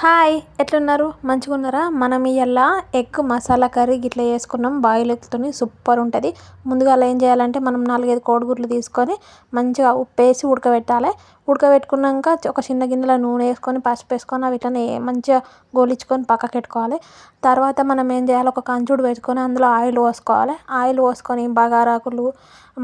Hi ఎట్లున్నారు? మంచిగా ఉన్నారా మనం ఇవాళ ఎగ్ మసాలా కర్రీ గిట్లా చేసుకున్నాం. బాయిల్ ఎగ్తోని సూపర్ ఉంటుంది ముందుగా అలా ఏం చేయాలంటే మనం నాలుగైదు కోడిగుడ్లు తీసుకొని మంచిగా ఉప్పు వేసి ఉడకబెట్టాలి. ఉడకబెట్టుకున్నాక ఒక చిన్న గిన్నెలో నూనె వేసుకొని పసుపు వేసుకొని వీటిని మంచిగా గోలించుకొని పక్కకి పెట్టుకోవాలి తర్వాత మనం ఏం చేయాలి? ఒక కంచుడు పెట్టుకొని అందులో ఆయిల్ పోసుకోవాలి. ఆయిల్ పోసుకొని బగారాకులు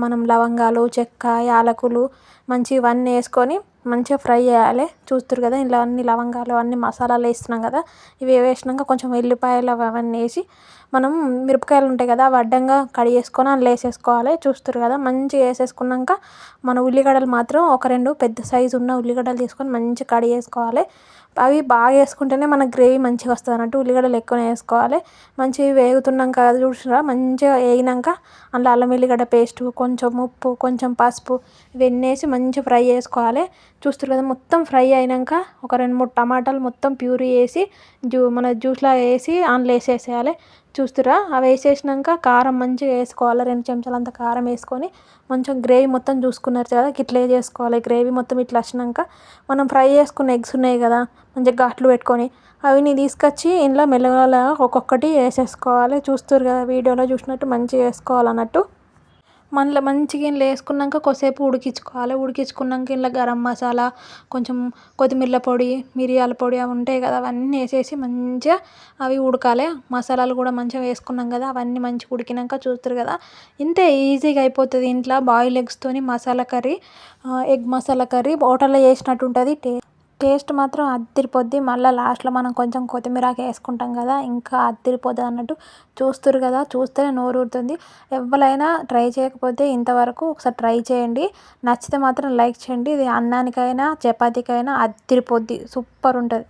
మనం లవంగాలు చెక్క యాలకులు మంచి ఇవన్నీ వేసుకొని మంచిగా ఫ్రై చేయాలి. చూస్తున్నారు కదా ఇలా అన్ని లవంగాలు అన్ని మసాలాలు వేస్తున్నాం కదా ఇవి వేసినాక కొంచెం వెల్లిపాయలు అవన్నీ వేసి మనం మిరపకాయలు ఉంటాయి కదా అవి అడ్డంగా కడిగేసుకొని అందులో వేసేసుకోవాలి. చూస్తున్నారు కదా మంచిగా వేసేసుకున్నాక మన ఉల్లిగడ్డలు మాత్రం ఒక రెండు పెద్ద సైజు ఉన్న ఉల్లిగడ్డలు తీసుకొని మంచిగా కడిగి వేసుకోవాలి అవి బాగా వేసుకుంటేనే మన గ్రేవీ మంచిగా వస్తుంది అన్నట్టు ఉల్లిగడ్డలు ఎక్కువనే వేసుకోవాలి. మంచిగా వేగుతున్నాక చూసిరా మంచిగా వేగినాక అందులో అల్లం వెల్లిగడ్డ పేస్ట్ కొంచెం ఉప్పు కొంచెం పసుపు ఇవన్నీ వేసి మంచిగా ఫ్రై చేసుకోవాలి. చూస్తారు కదా మొత్తం ఫ్రై అయినాక ఒక రెండు మూడు టమాటాలు మొత్తం ప్యూరీ వేసి జ్యూ మన జ్యూస్లో వేసి అందులో వేసేసేయాలి. చూస్తురా? అవి వేసేసినాక కారం మంచిగా వేసుకోవాలి. రెండు చెంచాలు అంత కారం వేసుకొని కొంచెం గ్రేవీ మొత్తం చూసుకున్నారు కదా ఇట్లే చేసుకోవాలి. గ్రేవీ మొత్తం ఇట్లా వచ్చినాక మనం ఫ్రై చేసుకున్న ఎగ్స్ ఉన్నాయి కదా మంచిగా ఘాట్లు పెట్టుకొని అవిని తీసుకొచ్చి ఇంట్లో మెల్లగా ఒక్కొక్కటి వేసేసుకోవాలి. చూస్తుర్రు కదా వీడియోలో చూసినట్టు మంచిగా వేసుకోవాలి అన్నట్టు మళ్ళీ మంచిగా ఇందులో వేసుకున్నాక కొద్దిసేపు ఉడికించుకోవాలి. ఉడికించుకున్నాక ఇందులో గరం మసాలా కొంచెం కొత్తిమీర పొడి మిరియాల పొడి అవి ఉంటాయి కదా అవన్నీ వేసేసి మంచిగా అవి ఉడకాలి. మసాలాలు కూడా మంచిగా వేసుకున్నాం కదా అవన్నీ మంచిగా ఉడికినాక చూస్తారు కదా. ఇంతే ఈజీగా అయిపోతుంది ఇంట్లో boil ఎగ్స్తోని masala curry. Egg masala curry హోటల్లో చేసినట్టు ఉంటుంది టే టేస్ట్ మాత్రం అదిరిపోద్ది. మళ్ళీ లాస్ట్లో మనం కొంచెం కొత్తిమీరాకు వేసుకుంటాం కదా ఇంకా అదిరిపోద్ది అన్నట్టు చూస్తుర్రు కదా చూస్తేనే నోరు ఊరుతుంది. ఎవరైనా ట్రై చేయకపోతే ఇంతవరకు ఒకసారి ట్రై చేయండి. నచ్చితే మాత్రం లైక్ చేయండి. ఇది అన్నానికైనా చపాతీకైనా అదిరిపోద్ది. సూపర్ ఉంటుంది.